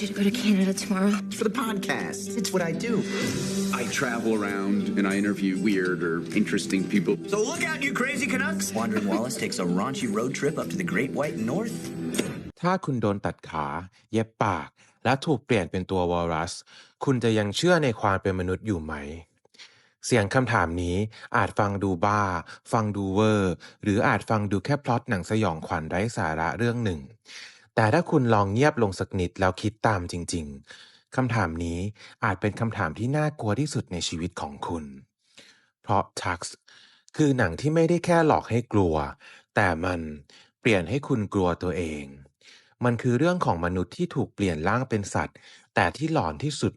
you to go to Canada tomorrow. For the podcast. It's what I do. I travel around and I interview weird or interesting people. So look out, you crazy Canucks. Wandering Wallace takes a raunchy road trip up to the Great White North. ถ้าคุณโดนตัดขา เย็บปาก และถูกเปลี่ยนเป็นตัววอลรัส คุณจะยังเชื่อในความเป็นมนุษย์อยู่ไหม เสียงคำถามนี้อาจฟังดูบ้า ฟังดูเวอร์ หรืออาจฟังดูแค่พล็อตหนังสยองขวัญไร้สาระเรื่องหนึ่ง แต่ถ้าคุณลองเงียบลงสักนิดแล้วคิดตามจริง ๆคำถามนี้อาจเป็นคำถามที่น่ากลัวที่สุดในชีวิตของคุณ เพราะ Tux คือหนังที่ไม่ได้แค่หลอกให้กลัว แต่มันเปลี่ยนให้คุณกลัวตัวเอง มันคือเรื่องของมนุษย์ที่ถูกเปลี่ยนร่างเป็นสัตว์ แต่ที่หลอนที่สุด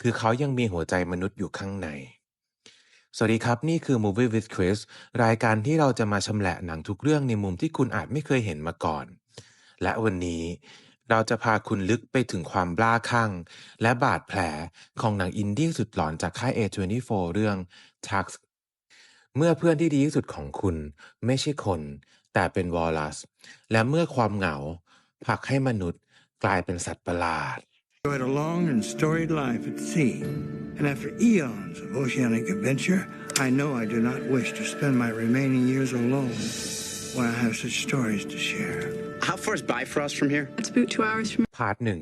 คือเขายังมีหัวใจมนุษย์อยู่ข้างในสวัสดีครับ นี่คือ Movie with Chris รายการที่เราจะมาชำแหละหนังทุกเรื่องในมุมที่คุณอาจไม่เคยเห็นมาก่อน และวันนี้ เราจะพาคุณลึกไปถึงความบ้าคลั่ง และบาดแผลของหนังอินดี้สุดหลอนจากค่าย A24 เรื่อง Tux เมื่อเพื่อนที่ดีที่สุดของคุณไม่ใช่คน แต่เป็นวอลลัส และเมื่อความเหงาผลักให้มนุษย์กลายเป็นสัตว์ประหลาด enjoyed a long and storied life at sea. And after eons of oceanic adventure, I know I do not wish to spend my remaining years alone when I have such stories to share. How far is Bifrost from here? It's about two hours from พาร์ทหนึ่ง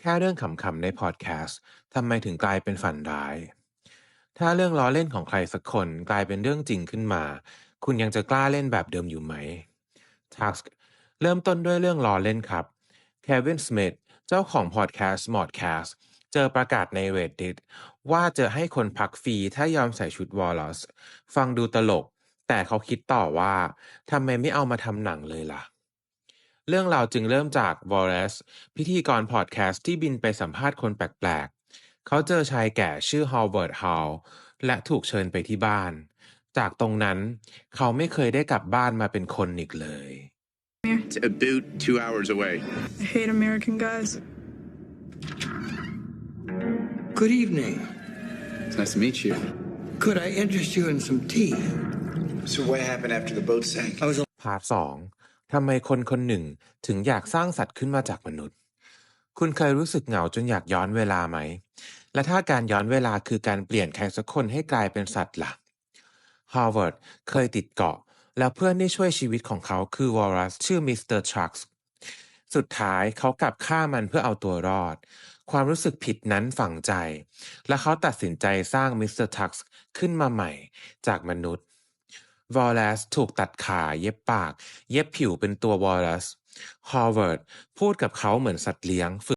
แค่เรื่องขำๆในพอดแคสต์ทำไมถึงกลายเป็นฝันร้าย ถ้าเรื่องล้อเล่นของใครสักคนกลายเป็นเรื่องจริงขึ้นมา คุณยังจะกล้าเล่นแบบเดิมอยู่ไหม Task เริ่มต้นด้วยเรื่องล้อเล่นครับ Kevin Smith เจ้าของพอดแคสต์ Modcast เจอประกาศใน Reddit ว่าจะให้คนพักฟรีถ้ายอมใส่ชุดวอลลัสฟังดูตลก แต่เขาคิดต่อว่าทำไมไม่เอามาทำหนังเลยล่ะ เรื่องราวจึงเริ่มจากวอลเลสพิธีกรพอดแคสต์ที่บินไปสัมภาษณ์คนแปลกๆ เขาเจอชายแก่ชื่อฮาวเวิร์ดฮาวและถูกเชิญไปที่บ้าน จากตรงนั้นเขาไม่เคยได้กลับบ้านมาเป็นคนอีกเลย It's about two hours away. I hate American guys. Good evening. It's nice to meet you. Could I interest you in some tea? So what happened after the boat sank? I was พาร์ทสองทำไมคนคนหนึ่งถึงอยากสร้างสัตว์ขึ้นมาจากมนุษย์ คุณเคยรู้สึกเหงาจนอยากย้อนเวลาไหม และถ้าการย้อนเวลาคือการเปลี่ยนใครสักคนให้กลายเป็นสัตว์ล่ะฮาร์วาร์ดเคยติดเกาะ แล้วเพื่อนที่ช่วยชีวิตของเขาคือวอรัสชื่อมิสเตอร์ทรัคส์สุดท้ายเขากลับฆ่ามันเพื่อเอาตัวรอด ความรู้สึกผิดนั้นฝังใจ และเขาตัดสินใจสร้างมิสเตอร์ทักส์ขึ้นมาใหม่จากมนุษย์ วอลเลซถูกตัดขาเย็บปาก เย็บผิวเป็นตัววอลเลซ ฮอร์วาร์ดพูดกับเขาเหมือนสัตว์เลี้ยงฝึก